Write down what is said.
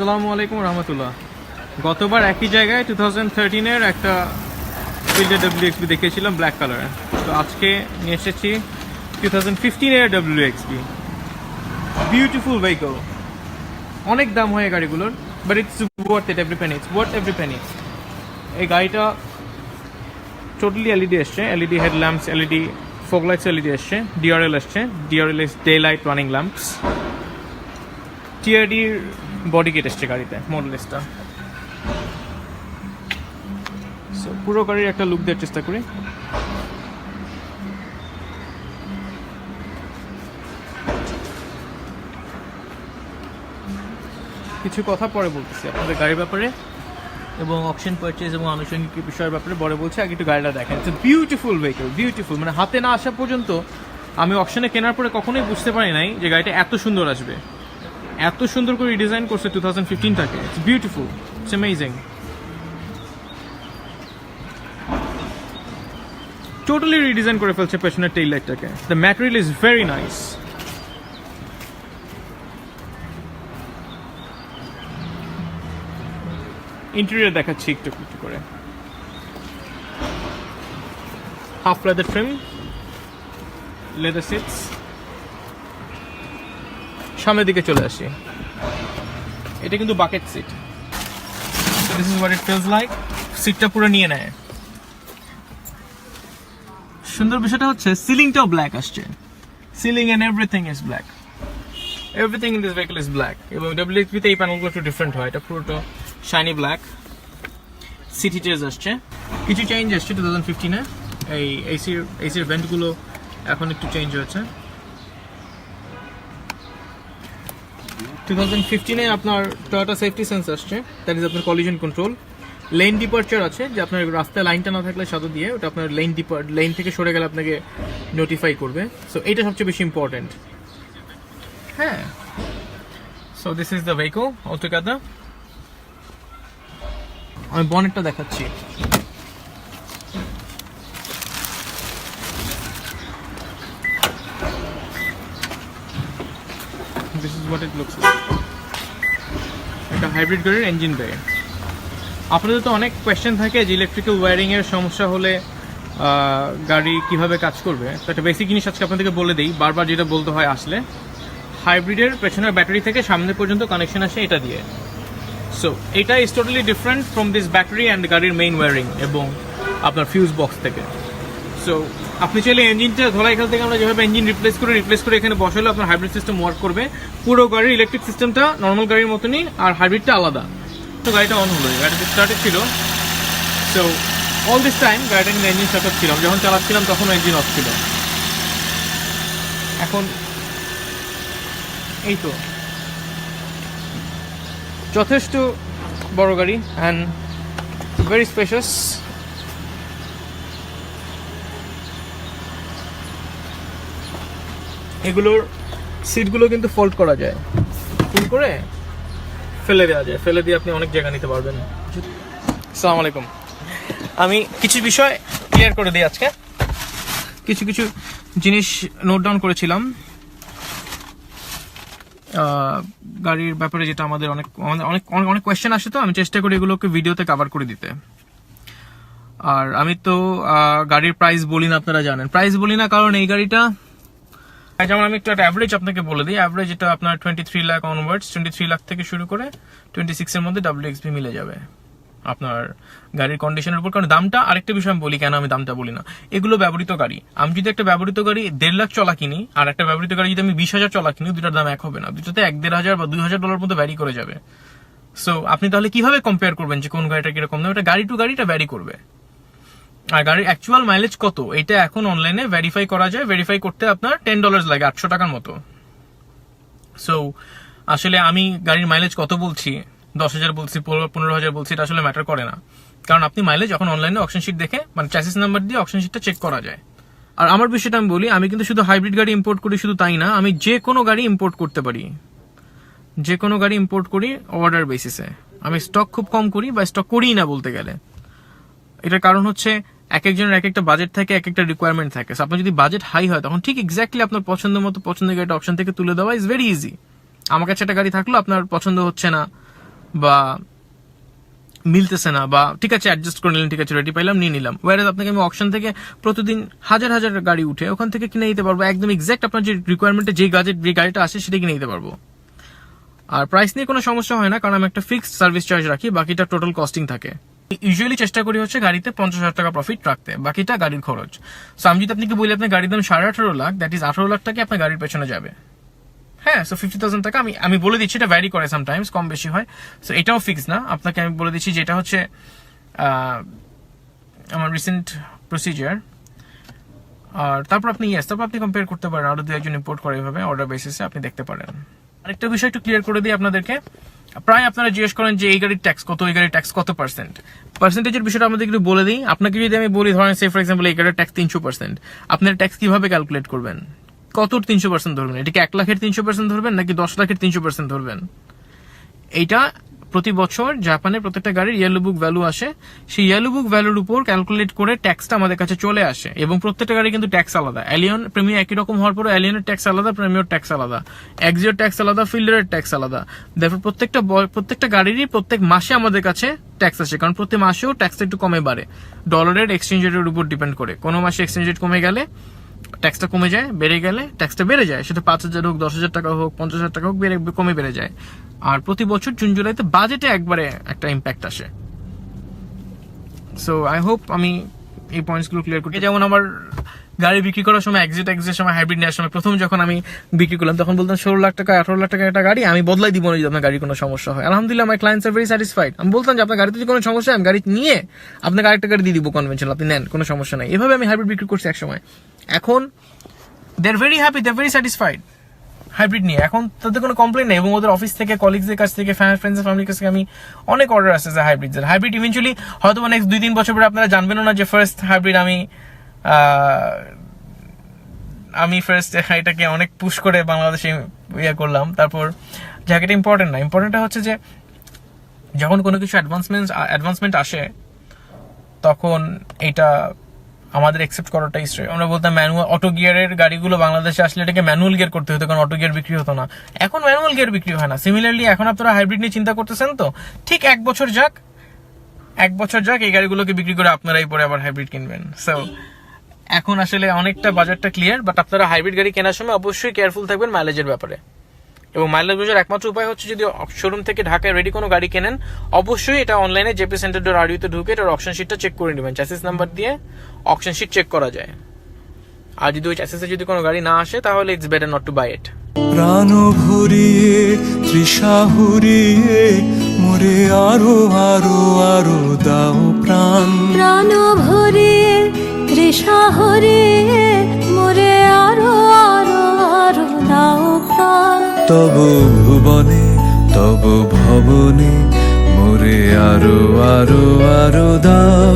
আসসালামু আলাইকুম রহমতুল্লাহ। গতবার একই জায়গায় টু থাউজেন্ড থার্টিনের একটা ফিল্ডের ডাব্লিউ এক্সবি দেখিয়েছিলাম ব্ল্যাক কালারের তো আজকে নিয়ে এসেছি টু থাউজেন্ড ফিফটিনের ডাব্লিউ এক্সবি বিউটিফুল ভেহিকল অনেক দাম হয় গাড়িগুলোর but it's worth it every penny it's worth every penny এই গাড়িটা টোটালি এলইডি এসছে LED head lamps LED fog lights LED এসছে ডিআরএল এসছে DRL is day light running lamps টিআরডির body kit এসছে গাড়িতে মডেলিসটা সো পুরো গাড়ির একটা লুক দেওয়ার চেষ্টা করি। কিছু কথা পরে বলতেছি আপনাদের গাড়ির ব্যাপারে এবং অপশন পারচেজ এবং আনুষঙ্গিক বিষয়ের ব্যাপারে। পরে বলছি, আগে একটু গাড়িটা দেখেন। ইটস বিউটিফুল ভেহিকল বিউটিফুল মানে হাতে না আসা পর্যন্ত আমি অপশনে কেনার পরে কখনোই বুঝতে পারি নাই যে গাড়িটা এত সুন্দর আসবে। এত সুন্দর করে ডিজাইন করছে two thousand ফিফটিনটাকে it's beautiful it's amazing totally redesign করে ফেলছে পেছনের tail লাইটটাকে the material is very nice interior দেখাচ্ছি একটু একটু করে। Half leather trim leather seats সামনের দিকে চলে আসি। এটা কিন্তু bucket seat this is what it feels like সিটটা পুরো নিয়ে নেয়। সুন্দর বিষয়টা হচ্ছে সিলিংটাও ব্ল্যাক আসছে। Ceiling and everything is black everything in this vehicle is black এবং ডাব্লিউএক্সপিতে এই প্যানেলগুলো একটু ডিফারেন্ট হয়। এটা পুরোটা শাইনি ব্ল্যাক সিটি চেজ আসছে। কিছু চেঞ্জ আসছে টু থাউজেন্ড ফিফটিনে এই এসির এসির ভেন্টগুলো এখন একটু চেঞ্জ হয়েছে। টু থাউজেন্ড ফিফটিনে আপনার টয়োটা সেফটি সেন্স আসছে। দ্যাট ইজ আপনার কলিজন কন্ট্রোল লেন ডিপার্চার আছে, যে আপনার রাস্তায় লাইনটা না থাকলে সাদু দিয়ে ওটা আপনার লেন ডিপার লেন থেকে সরে গেলে আপনাকে নোটিফাই করবে। সো এইটা সবচেয়ে বেশি ইম্পর্টেন্ট হ্যাঁ। So this is the vehicle altogether আমি বনেটটা দেখাচ্ছি। This is what it looks একটা হাইব্রিড গাড়ির ইঞ্জিন bay. আপনাদের তো অনেক কোয়েশ্চেন থাকে যে ইলেকট্রিক্যাল ওয়্যারিং এর সমস্যা হলে গাড়ি কীভাবে কাজ করবে। তো একটা বেসিক জিনিস আজকে আপনাদেরকে বলে দিই, বারবার যেটা বলতে হয় আসলে হাইব্রিডের পেছনের ব্যাটারি থেকে সামনে পর্যন্ত কানেকশন আসে এটা দিয়ে। সো এটা is totally different from this battery and গাড়ির মেইন ওয়্যারিং এবং আপনার ফিউজ বক্স থেকে। সো আপনি চাইলে ইঞ্জিনটা ধরা এখান থেকে আমরা যেভাবে ইঞ্জিন রিপ্লেস করে রিপ্লেস করে এখানে বসালে আপনার হাইব্রিড সিস্টেম ওয়ার্ক করবে। পুরো গাড়ির ইলেকট্রিক সিস্টেমটা নর্মাল গাড়ির মতনই আর হাইব্রিডটা আলাদা। তো গাড়িটা অন হলো, গাড়িটা স্টার্টেড ছিল। সো অল দিস টাইম গাড়িটা কিন্তু ইঞ্জিন স্টার্ট ছিলাম যখন চালাচ্ছিলাম তখন ইঞ্জিন অফ ছিল। এখন এই তো। যথেষ্ট বড় গাড়ি অ্যান্ড ভেরি স্পেশাস এগুলোর সিটগুলো কিন্তু ফোল্ড করা যায়। ফুল করে ফেলে দেওয়া যায়। ফেলে দিয়ে আপনি অনেক জায়গা নিতে পারবেন। সালাম আলাইকুম আমি কিছু বিষয় ক্লিয়ার করে দিই আজকে। কিছু কিছু জিনিস নোট ডাউন করেছিলাম। গাড়ির ব্যাপারে যেটা আমাদের অনেক অনেক অনেক অনেক কোয়েশ্চেন আসে তো আমি চেষ্টা করি এগুলোকে ভিডিওতে কভার করে দিতে। আর আমি তো গাড়ির প্রাইস বলি না আপনারা জানেন। প্রাইস বলি না কারণ এই গাড়িটা যেমন আমি একটু একটা অ্যাভারেজ আপনাকে বলে দিই। অ্যাভারেজ এটা আপনার twenty three lakh onwards twenty three lakh থেকে শুরু করে টোয়েন্টি সিক্স এর মধ্যে ডাব্লিউ এক্সপি মিলে যাবে আপনার গাড়ির কন্ডিশনের উপর। কারণ দামটা আরেকটা বিষয় আমি বলি, কেন আমি দামটা বলি না। এগুলো ব্যবহৃত গাড়ি। আমি যদি একটা ব্যবহৃত গাড়ি দেড় লাখ চলা কিনি, আর একটা ব্যবহৃত গাড়ি যদি আমি বিশ হাজার চলা কিনি দুটার দাম এক হবে না। দুটোতে এক, দেড় হাজার বা দুই হাজার ডলার মতো ভ্যারি করে যাবে। সো আপনি তাহলে কীভাবে কম্পেয়ার করবেন যে কোন গাড়িটা কীরকম দাম? এটা গাড়ি টু গাড়িটা ভ্যারি করবে। আর গাড়ির অ্যাকচুয়াল মাইলেজ কত? এটা এখন অনলাইনে ভেরিফাই করা যায়। ভেরিফাই করতে আপনার টেন ডলার লাগে, আটশো টাকার মতো। সো আসলে আমি গাড়ির মাইলেজ কত বলছি? দশ হাজার বলছি, পনেরো- হাজার বলছি, এটা আসলে ম্যাটার করে না। কারণ আপনি মাইলেজ যখন অনলাইনে অপশন শিট দেখে মানে চ্যাসিস নাম্বার দিয়ে অপশন শিটটা চেক করা যায়। আর আমার বিষয়টা আমি বলি, আমি কিন্তু শুধু হাইব্রিড গাড়ি ইম্পোর্ট করি, শুধু তাই না, আমি যে কোনো গাড়ি ইম্পোর্ট করতে পারি। যে কোনো গাড়ি ইম্পোর্ট করি অর্ডার বেসিসে আমি স্টক খুব কম করি বা স্টক করিই না বলতে গেলে। এটার কারণ হচ্ছে এক একজনের এক একটা বাজেট থাকে এক একটা রিকোয়ারমেন্ট থাকে আপনার যদি বাজেট হাই হয়, তখন ঠিক এক্স্যাক্টলি আপনার পছন্দ মতো পছন্দের গাড়িটা অপশন থেকে তুলে দেওয়া ইজ ভেরি ইজি আমার কাছে একটা গাড়ি থাকল, আপনার পছন্দ হচ্ছে না বা মিলতেছে না বা ঠিক আছে অ্যাডজাস্ট করে নিলেন, ঠিক আছে রেডি পাইলাম, নিয়ে নিলাম। ওয়ারেজ আপনাকে আমি অপশন থেকে প্রতিদিন হাজার হাজার গাড়ি উঠে ওখান থেকে কিনে নিতে পারব। একদম এক্সাক্ট আপনার যে রিকোয়ারমেন্টে যে গাজেট যে গাড়িটা আসে সেটা কিনে নিতে পারব। আর প্রাইস নিয়ে কোনো সমস্যা হয় না, কারণ আমি একটা ফিক্সড সার্ভিস চার্জ রাখি, বাকিটা টোটাল কস্টিং থাকে। ইউজুয়ালি চেষ্টা করি হচ্ছে গাড়িতে পঞ্চাশ হাজার টাকা প্রফিট রাখতে, বাকিটা গাড়ির খরচ। সো আমি যদি আপনাকে বলি, আপনার গাড়ির দাম সাড়ে আঠারো লাখ দ্যাট ইজ আঠারো লাখ টাকা আপনার গাড়ির পেছনে যাবে। হ্যাঁ সো ফিফটি থাউজেন্ড টাকা, আমি আমি বলে দিচ্ছি, এটা ভ্যারি করে সামটাইমস কম বেশি হয়। সো এটাও ফিক্স না। আপনাকে আমি বলে দিচ্ছি যেটা হচ্ছে আমার রিসেন্ট প্রসিজার আর তারপর আপনি ইয়েস তারপর আপনি কম্পেয়ার করতে পারেন, আরও দু একজন ইম্পোর্ট করে এভাবে অর্ডার বেসিসে আপনি দেখতে পারেন। আরেকটা বিষয় একটু ক্লিয়ার করে দিই আপনাদেরকে। প্রায় আপনারা জিজ্ঞেস করেন যে এই গাড়ির ট্যাক্স কত, এই গাড়ির ট্যাক্স কত পার্সেন্ট পার্সেন্টেজের বিষয়টা আমাদের একটু বলে দিই। আপনাকে যদি আমি বলি, ধরেন সে ফর এক্সাম্পল এই গাড়ির ট্যাক্স তিনশো পার্সেন্ট আপনার ট্যাক্স কীভাবে ক্যালকুলেট করবেন? কত তিনশো পার্সেন্ট ধরবেন? এটাকে এক লাখের তিনশো পার্সেন্ট ধরবেন নাকি দশ লাখের তিনশো পার্সেন্ট ধরবেন? এইটা প্রতি বছর জাপানের প্রত্যেকটা গাড়ির ইয়েলো বুক ভ্যালু আসে। সেই ইয়েলো বুক ভ্যালুর উপর ক্যালকুলেট করে ট্যাক্সটা আমাদের কাছে চলে আসে এবং প্রত্যেকটা গাড়ি কিন্তু ট্যাক্স আলাদা। অ্যালিয়ন প্রিমিয়ার একই রকম হওয়ার পরে অ্যালিয়নের ট্যাক্স আলাদা প্রিমিয়ার ট্যাক্স আলাদা। এক্সিওর ট্যাক্স আলাদা ফিল্ডারের ট্যাক্স আলাদা। দেখো প্রত্যেকটা প্রত্যেকটা গাড়িরই প্রত্যেক মাসে আমাদের কাছে ট্যাক্স আসে, কারণ প্রতি মাসেও ট্যাক্সটা একটু কমে বাড়ে। ডলারের এক্সচেঞ্জ রেটের উপর ডিপেন্ড করে। কোনো মাসে এক্সচেঞ্জ রেট কমে গেলে ট্যাক্সটা কমে যায়, বেড়ে গেলে ট্যাক্সটা বেড়ে যায়। সেটা পাঁচ হাজার হোক, দশ হাজার টাকা হোক, পঞ্চাশ হাজার টাকা হোক, বেড়ে, কমে বেড়ে যায়। আর প্রতি বছর জুন, জুলাইতে বাজেটে একবারে একটা ইম্প্যাক্ট আসে। সো আই হোপ আমি এই পয়েন্টসগুলো ক্লিয়ার করি যেমন আমার গাড়ি বিক্রি করার সময় এক্সিট এক্সিটের সময় হাইব্রিড নেওয়ার সময় প্রথম যখন আমি বিক্রি করলাম, তখন বলতাম ষোলো লাখ টাকা, আঠারো লাখ টাকা একটা গাড়ি, আমি বদলাই দিব না যদি আপনার গাড়ির কোনো সমস্যা হয়। আলহামদুলিল্লাহ আমার ক্লায়েন্টস আর ভেরি স্যাটিসফাইড আমি বলতাম যে, আপনার গাড়িতে যদি কোনো সমস্যা আমি গাড়ি নিয়ে আপনাকে আরেকটা গাড়ি দিয়ে দিব কনভেনশনাল আপনি নেন, কোনো সমস্যা নাই। এভাবে আমি হাইব্রিড বিক্রি করছি এক সময় এখন they are very happy they very satisfied hybrid নিয়ে। এখন তাদের কোনো কমপ্লেন নেই এবং ওদের অফিস থেকে কলিগসদের কাছ থেকে ফ্রেন্ডস ফ্যামিলির কাছ থেকে আমি অনেক অর্ডার আসছে যে হাইব্রিড হাইব্রিড ইভেন্চুয়ালি হয়তো নেক্সট দুই তিন বছর পরে আপনারা জানবেনও না যে ফার্স্ট হাইব্রিড আমি আমি ফার্স্ট এটাকে অনেক পুশ করে বাংলাদেশে ইয়ে করলাম। তারপর জায়গাটা ইম্পর্টেন্ট না ইম্পর্টেন্টটা হচ্ছে যে, যখন কোনো কিছু অ্যাডভান্সমেন্ট অ্যাডভান্সমেন্ট আসে, তখন এটা আমাদের একসেপ্ট করাটাই শ্রেয়। আমরা বলতাম ম্যানুয়াল অটো গিয়ারের গাড়িগুলো বাংলাদেশে আসলে এটাকে ম্যানুয়াল গিয়ার করতে হতো, কারণ অটো গিয়ার বিক্রি হতো না। এখন ম্যানুয়াল গিয়ার বিক্রি হয় না। সিমিলারলি এখন আপনারা হাইব্রিড নিয়ে চিন্তা করতেছেন তো? ঠিক এক বছর যাক, এক বছর যাক এই গাড়িগুলোকে বিক্রি করে আপনারাই পরে আবার হাইব্রিড কিনবেন। সো এখন আসলে অনেকটা বাজারটা ক্লিয়ার বাট আপনারা হাইব্রিড গাড়ি কেনার সময় অবশ্যই কেয়ারফুল থাকবেন মাইলেজের ব্যাপারে। এবং মাইলেজ বোঝার একমাত্র উপায় হচ্ছে যদি শোরুম থেকে ঢাকায় রেডি কোনো গাড়ি কেনেন, অবশ্যই এটা অনলাইনে জেপি সেন্টার ডোর আড়িতে ঢুকে এটার অপশন শিটটা চেক করে নেবেন চ্যাসিস নাম্বার দিয়ে অপশন শিট চেক করা যায়। আর যদি ওই চ্যাসিসে যদি কোনো গাড়ি না আসে, তাহলে it's better not to buy it প্রাণ ভরিয়ে, তৃষা হুরিয়ে, মোরে আরও আরও আরও দাও প্রাণ। হরিয়ে মোরে আরও আরও আরও দাও প্রাণ। তব ভুবনে, তবু ভবনে মোরে আরও আরও আরও দাও।